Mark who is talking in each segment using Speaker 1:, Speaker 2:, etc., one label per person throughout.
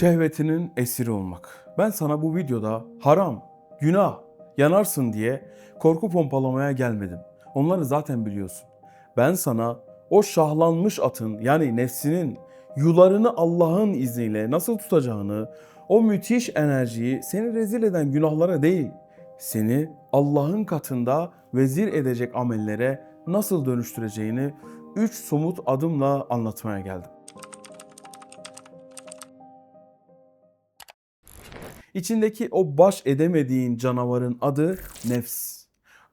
Speaker 1: Şehvetinin esiri olmak. Ben sana bu videoda haram, günah, yanarsın diye korku pompalamaya gelmedim. Onları zaten biliyorsun. Ben sana o şahlanmış atın yani nefsinin yularını Allah'ın izniyle nasıl tutacağını, o müthiş enerjiyi seni rezil eden günahlara değil, seni Allah'ın katında vezir edecek amellere nasıl dönüştüreceğini 3 somut adımla anlatmaya geldim. İçindeki o baş edemediğin canavarın adı nefs.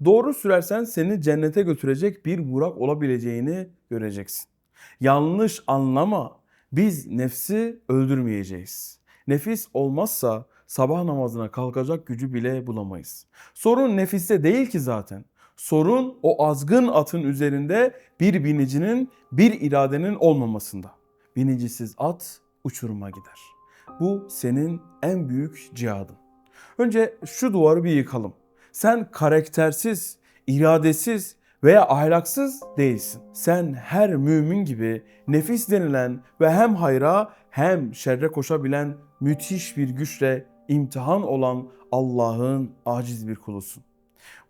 Speaker 1: Doğru sürersen seni cennete götürecek bir burak olabileceğini göreceksin. Yanlış anlama. Biz nefsi öldürmeyeceğiz. Nefis olmazsa sabah namazına kalkacak gücü bile bulamayız. Sorun nefiste değil ki zaten. Sorun o azgın atın üzerinde bir binicinin, bir iradenin olmamasında. Binicisiz at uçuruma gider. Bu senin en büyük cihadın. Önce şu duvarı bir yıkalım. Sen karaktersiz, iradesiz veya ahlaksız değilsin. Sen her mümin gibi nefis denilen ve hem hayra hem şerre koşabilen müthiş bir güçle imtihan olan Allah'ın aciz bir kulusun.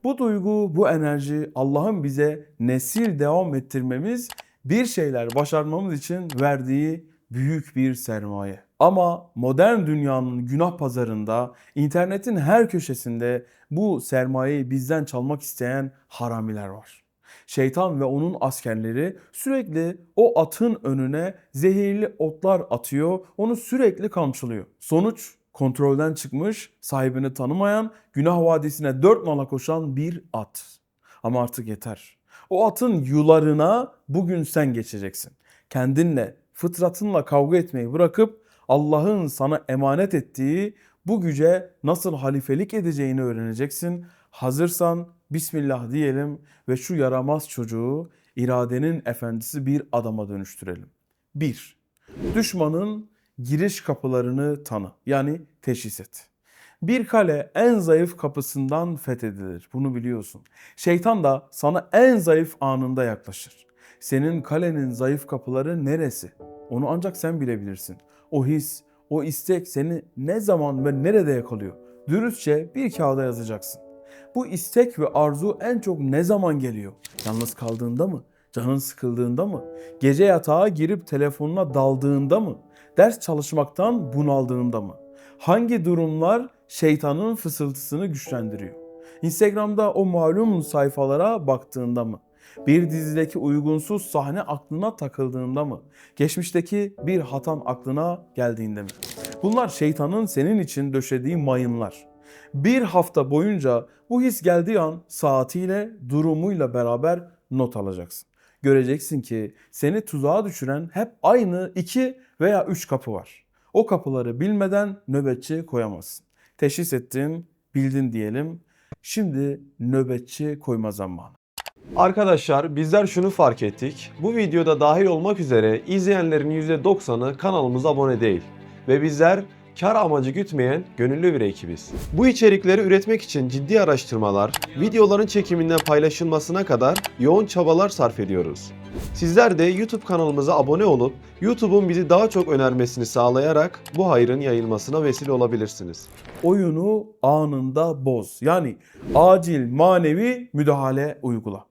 Speaker 1: Bu duygu, bu enerji Allah'ın bize nesil devam ettirmemiz, bir şeyler başarmamız için verdiği büyük bir sermaye. Ama modern dünyanın günah pazarında, internetin her köşesinde bu sermayeyi bizden çalmak isteyen haramiler var. Şeytan ve onun askerleri sürekli o atın önüne zehirli otlar atıyor, onu sürekli kamçılıyor. Sonuç kontrolden çıkmış, sahibini tanımayan, günah vadisine dört nala koşan bir at. Ama artık yeter. O atın yularına bugün sen geçeceksin. Kendinle, fıtratınla kavga etmeyi bırakıp Allah'ın sana emanet ettiği bu güce nasıl halifelik edeceğini öğreneceksin. Hazırsan Bismillah diyelim ve şu yaramaz çocuğu iradenin efendisi bir adama dönüştürelim. 1. Düşmanın giriş kapılarını tanı. Yani teşhis et. Bir kale en zayıf kapısından fethedilir. Bunu biliyorsun. Şeytan da sana en zayıf anında yaklaşır. Senin kalenin zayıf kapıları neresi? Onu ancak sen bilebilirsin. O his, o istek seni ne zaman ve nerede yakalıyor? Dürüstçe bir kağıda yazacaksın. Bu istek ve arzu en çok ne zaman geliyor? Yalnız kaldığında mı? Canın sıkıldığında mı? Gece yatağa girip telefonuna daldığında mı? Ders çalışmaktan bunaldığında mı? Hangi durumlar şeytanın fısıltısını güçlendiriyor? Instagram'da o malum sayfalara baktığında mı? Bir dizideki uygunsuz sahne aklına takıldığında mı? Geçmişteki bir hatan aklına geldiğinde mi? Bunlar şeytanın senin için döşediği mayınlar. Bir hafta boyunca bu his geldiği an saatiyle, durumuyla beraber not alacaksın. Göreceksin ki seni tuzağa düşüren hep aynı iki veya üç kapı var. O kapıları bilmeden nöbetçi koyamazsın. Teşhis ettin, bildin diyelim. Şimdi nöbetçi koyma zamanı.
Speaker 2: Arkadaşlar bizler şunu fark ettik. Bu videoda dahil olmak üzere izleyenlerin %90'ı kanalımıza abone değil. Ve bizler kar amacı gütmeyen gönüllü bir ekibiz. Bu içerikleri üretmek için ciddi araştırmalar, videoların çekiminden paylaşılmasına kadar yoğun çabalar sarf ediyoruz. Sizler de YouTube kanalımıza abone olup YouTube'un bizi daha çok önermesini sağlayarak bu hayrın yayılmasına vesile olabilirsiniz.
Speaker 1: oyunu anında boz. Yani acil manevi müdahale uygula.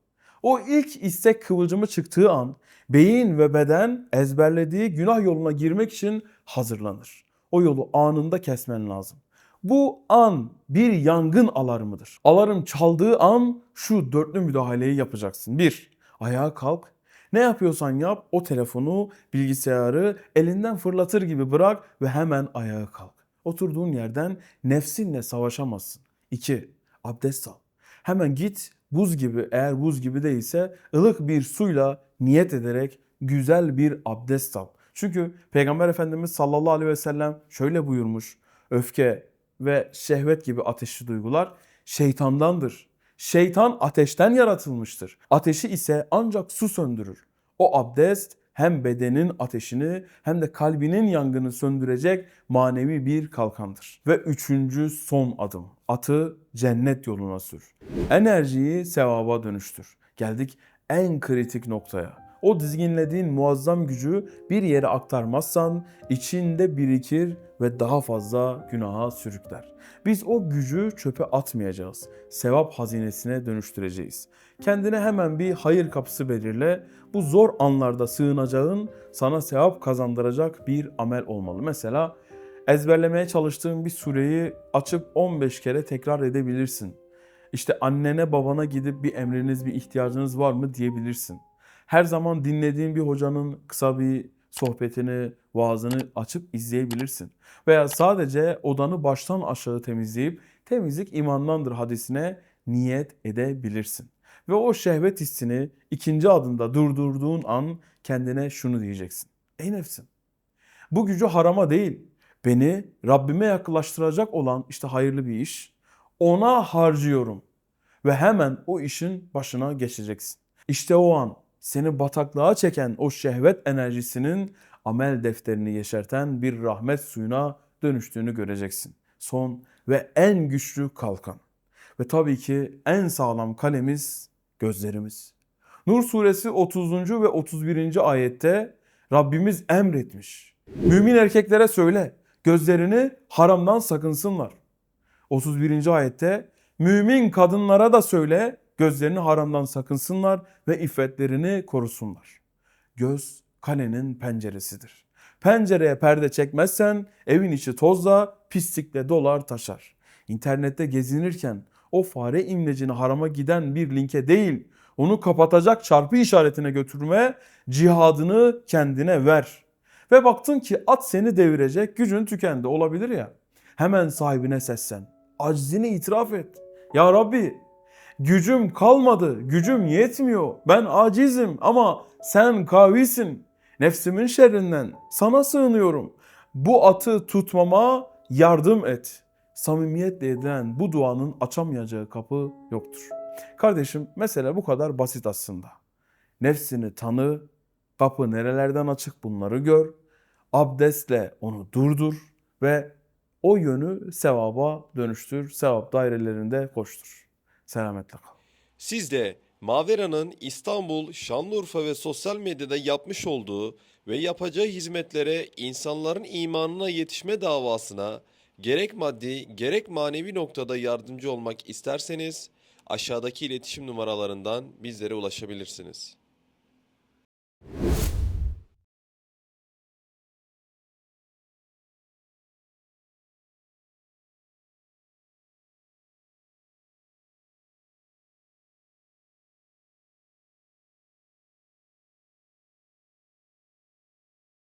Speaker 1: O ilk istek kıvılcımı çıktığı an beyin ve beden ezberlediği günah yoluna girmek için hazırlanır. O yolu anında kesmen lazım. Bu an bir yangın alarmıdır. Alarm çaldığı an şu dörtlü müdahaleyi yapacaksın. 1. Ayağa kalk. Ne yapıyorsan yap o telefonu, bilgisayarı elinden fırlatır gibi bırak ve hemen ayağa kalk. Oturduğun yerden nefsinle savaşamazsın. 2. Abdest al. Hemen git buz gibi eğer buz gibi değilse ılık bir suyla niyet ederek güzel bir abdest al. Çünkü Peygamber Efendimiz sallallahu aleyhi ve sellem şöyle buyurmuş. Öfke ve şehvet gibi ateşli duygular şeytandandır. Şeytan ateşten yaratılmıştır. Ateşi ise ancak su söndürür. O abdest hem bedenin ateşini hem de kalbinin yangını söndürecek manevi bir kalkandır. Ve üçüncü son adım. Atı cennet yoluna sür. Enerjiyi sevaba dönüştür. Geldik en kritik noktaya. O dizginlediğin muazzam gücü bir yere aktarmazsan içinde birikir ve daha fazla günaha sürükler. Biz o gücü çöpe atmayacağız. Sevap hazinesine dönüştüreceğiz. Kendine hemen bir hayır kapısı belirle. Bu zor anlarda sığınacağın sana sevap kazandıracak bir amel olmalı. Mesela ezberlemeye çalıştığın bir sureyi açıp 15 kere tekrar edebilirsin. İşte annene babana gidip bir emriniz, bir ihtiyacınız var mı diyebilirsin. Her zaman dinlediğin bir hocanın kısa bir sohbetini, vaazını açıp izleyebilirsin. Veya sadece odanı baştan aşağı temizleyip temizlik imandandır hadisine niyet edebilirsin. Ve o şehvet hissini ikinci adımda durdurduğun an kendine şunu diyeceksin. Ey nefsim bu gücü harama değil beni Rabbime yaklaştıracak olan işte hayırlı bir iş ona harcıyorum ve hemen o işin başına geçeceksin. İşte o an seni bataklığa çeken o şehvet enerjisinin amel defterini yeşerten bir rahmet suyuna dönüştüğünü göreceksin. Son ve en güçlü kalkan. Ve tabii ki en sağlam kalemiz gözlerimiz. Nur suresi 30. ve 31. ayette Rabbimiz emretmiş. Mümin erkeklere söyle gözlerini haramdan sakınsınlar. 31. ayette mümin kadınlara da söyle gözlerini haramdan sakınsınlar ve iffetlerini korusunlar. Göz kalenin penceresidir. Pencereye perde çekmezsen evin içi tozla, pislikle dolar taşar. İnternette gezinirken o fare imlecini harama giden bir linke değil, onu kapatacak çarpı işaretine götürme cihadını kendine ver. Ve baktın ki at seni devirecek, gücün tükendi olabilir ya. Hemen sahibine seslen. Aczini itiraf et. Ya Rabbi gücüm kalmadı, gücüm yetmiyor. Ben acizim ama sen kavisin. Nefsimin şerrinden sana sığınıyorum. Bu atı tutmama yardım et. Samimiyetle edilen bu duanın açamayacağı kapı yoktur. Kardeşim mesele bu kadar basit aslında. Nefsini tanı, kapı nerelerden açık bunları gör. Abdestle onu durdur ve o yönü sevaba dönüştür. Sevap dairelerinde koştur. Selametle kal.
Speaker 3: Siz de Mavera'nın İstanbul, Şanlıurfa ve sosyal medyada yapmış olduğu ve yapacağı hizmetlere insanların imanına yetişme davasına gerek maddi gerek manevi noktada yardımcı olmak isterseniz aşağıdaki iletişim numaralarından bizlere ulaşabilirsiniz.